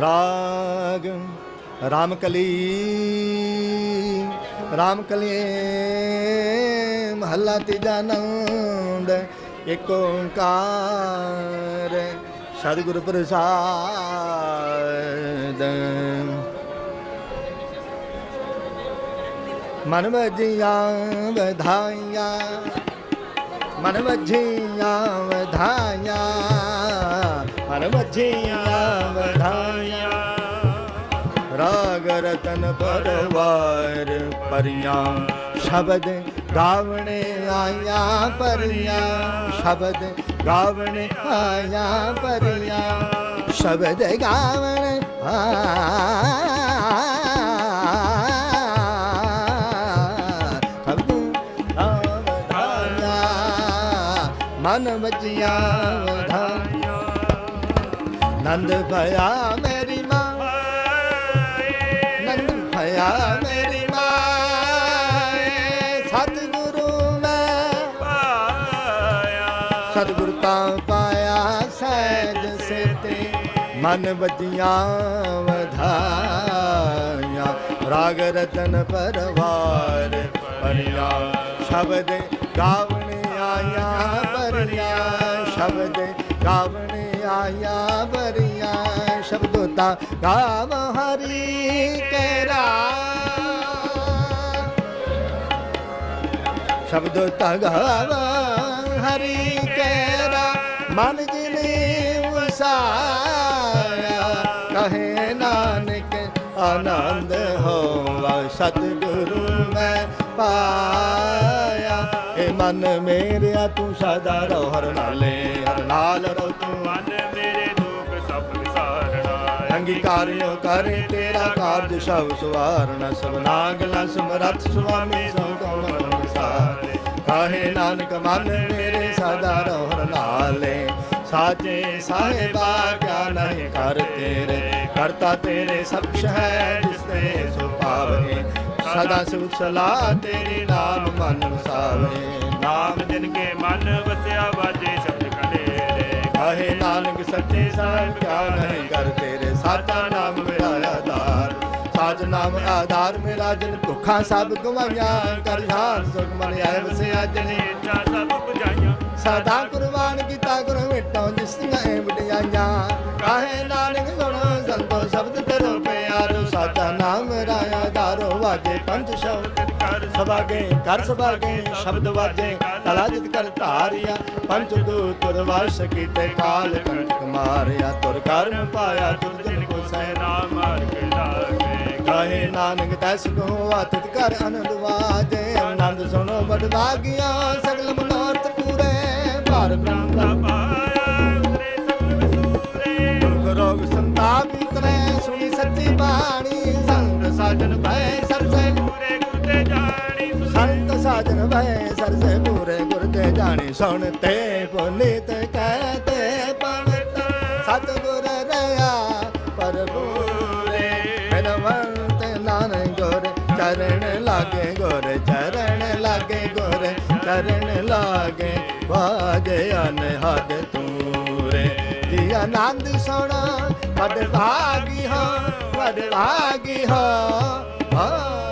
ਰਾਗ, ਰਾਮ ਕਲੀ ਰਾਮ ਕਲੀ, ਮਹੱਲਾ ਤੀਜਾ ਨੰਦ ਏਕ ਓੰਕਾਰ, ਸਤਿਗੁਰ ਪ੍ਰਸਾਦ। ਮਨ ਵਜੀਆਂ ਵਧਾਈਆਂ, ਮਨ ਵਜੀਆਂ ਵਧਾਈਆਂ। ਮਨ ਵਜੀਆਂ, ਵਧਾਈਆਂ। ਰਾਗ ਰਤਨ ਪਰਵਾਰ ਪਰੀਆਂ, ਸ਼ਬਦ ਗਾਵਣੇ ਆਇਆ ਪਰੀਆਂ। ਸ਼ਬਦ ਗਾਵਣੇ ਆਇਆ ਪਰੀਆਂ, ਸ਼ਬਦ ਗਾਵਣੇ ਆ ਮਨ ਵਜੀਆਂ ਵਧਾਈਆਂ। ਨੰਦ ਭਇਆ ਮੇਰੀ ਮਾਂ ਨੰਦ ਭਇਆ ਮੇਰੀ ਮਾਂ ਸਤਿਗੁਰੂ ਮੈਂ ਸਤਿਗੁਰ ਤਾਂ ਪਾਇਆ ਸਹਿਜ ਸੇਤੇ ਮਨ ਵਜੀਆਂ ਵਧਾਈਆਂ ਰਾਗ ਰਤਨ ਪਰਵਾਰ ਪਰਿਆ ਸ਼ਬਦ ਗਾਵਣੇ ਆਇਆ ਪਰਿਆ ਸ਼ਬਦ ਗਾਵਣੇ ਆਇਆ ਸ਼ਬਦੋ ਤਾ ਗਾਵ ਹਰੀ ਕੇਰਾ। ਸ਼ਬਦ ਤਗਾਵਾ ਹਰੀ ਕੇਰਾ, ਮਨ ਜਿਨੇ ਵਸਾਇਆ ਕਹੇ ਨਾਨਕ ਆਨੰਦ ਹੋਵਾ, ਸਤਿਗੁਰੂ ਮੈਂ ਪਾਇਆ। ਏ ਮਨ ਮੇਰਿਆ, ਤੂੰ ਸਦਾ ਰਹੋ ਹਰ ਨਾਲੇ, ਹਰ ਨਾਲ ਰਹੁ ਤੂੰ ਮਨ ਵਿਸਾਰਣਾ ਅੰਗੀਕਾਰਿਓ ਕਰੇ ਤੇਰਾ ਕਾਰਜ ਸਭ ਸਵਾਰਣਾ ਸਭਨਾ ਗਲਾ ਸਮਰੱਥ ਸੁਆਮੀ ਸਭ ਕੋ ਮਨ ਵਿਸਾਰੇ। ਕਾਹੇ ਨਾਨਕ ਮਨ ਮੇਰੇ ਸਦਾ ਰਹੁ ਨਾਲੇ ਸਾਚੇ ਸਾਹਿਬਾ ਕਿਆ ਨਹੀਂ ਕਰ ਤੇਰੇ। ਕਰਤਾ ਤੇਰੇ ਸਭ ਹੈ ਜਿਸ ਤੇ ਸੋ ਪਾਵੇ। ਸਦਾ ਸੁਖ ਸਲਾਹ ਤੇਰੇ ਨਾਮ ਮਨ ਵਸਾਵੇ। ਨਾਮ ਦਿਨ ਕੇ ਮਨ ਵਸਿਆ ਵਾਜੇ ਸ਼ਬਦ ਕਲੇਰੇ ਕਾਹੇ ਨਾਨਕ ਸੱਚੇ ਸਾਹਿਬ ਕਿਆ ਨਹੀਂ ਕਰ ਤੇਰੇ। ਸਾਚਾ ਨਾਮ ਮੇਰਾ ਆਧਾਰ। ਸਾਚ ਨਾਮ ਆਧਾਰ ਮੇਰਾ, ਜਿਨ ਭੁੱਖਾਂ ਸਭ ਗਵਾਈਆਂ ਕਰ ਜਾਨ ਸੁਖ ਮਨ ਆਏ ਵਸਿਆ, ਜਨੇ ਇੱਛਾ ਸਭ ਪੁਜਾਈਆਂ ਸਦਾ ਕੁਰਬਾਨ ਕੀਤਾ ਗੁਰ ਮਿਟੋ ਜਿਸ ਦੀਆਂ ਵਾਜੇ, ਪੰਜ ਸ਼ਬਦ ਕਰ ਸਭਾਗੇ ਕਰ ਸਭਾਗੇ ਸ਼ਬਦ ਵਾਜੇ ਕਲਾ ਜਿਤ ਕਰ ਧਾਰਿਆ, ਪੰਜ ਦੂਤ ਤੁਰ ਕੀਤੇ ਕਾਲ ਕੰਟਕ ਮਾਰਿਆ, ਤੁਰ ਕਰਮ ਪਾਇਆ ਤੁਰ ਦਿਨ ਕੋ ਸਹਿ ਨਾਮ ਮਾਰ ਲਾਗੇ। ਕਾਹੇ ਨਾਨਕ ਤੈਸ ਕੋ ਆਤਿਤ ਕਰ ਆਨੰਦ ਵਾਜੇ, ਆਨੰਦ ਸੁਣੋ ਬੜ ਸਗਲ ਮਨੋਰਥ ਪੂਰੇ। ਭਾਰ ਬ੍ਰਹਮ ਦਾ ਪਾਇਆ, ਉਤਰੇ ਸਗਲ ਵਿਸੂਰੇ। ਰੋਗ ਸੰਤਾਪ ਉਤਰੇ ਸੁਣੀ ਸੱਚੀ ਬਾਣੀ ਸੰਤ ਸਾਜਨ ਭੈ ਸੰਤ ਸਾਜਨ ਪੂਰੇ ਗੁਰ ਤੇ ਜਾਣੀ ਸੁਣ ਤੇ ਪੁਨੀਤ ਕਹਤੇ ਪਵਿੱਤ। ਸਤਿਗੁਰ ਰਹਾ ਪਰਪੂਰੇ ਬਿਨਵੰਤ ਨਾਨਕ ਗੁਰ ਚਰਨ ਲਾਗੇ ਗੁਰ, ਚਰਨ ਲਾਗੇ ਗੁਰ, ਚਰਨ ਲਾਗੇ ਬਾਜੇ ਅਨਹਦ ਤੂਰੇ। ਜੀ ਆਨੰਦ ਸੁਣਾ ਵਡ ਭਾਗੀ ਹੋ ਵਡ ਭਾਗੀ ਹੋ, ਹਾਂ।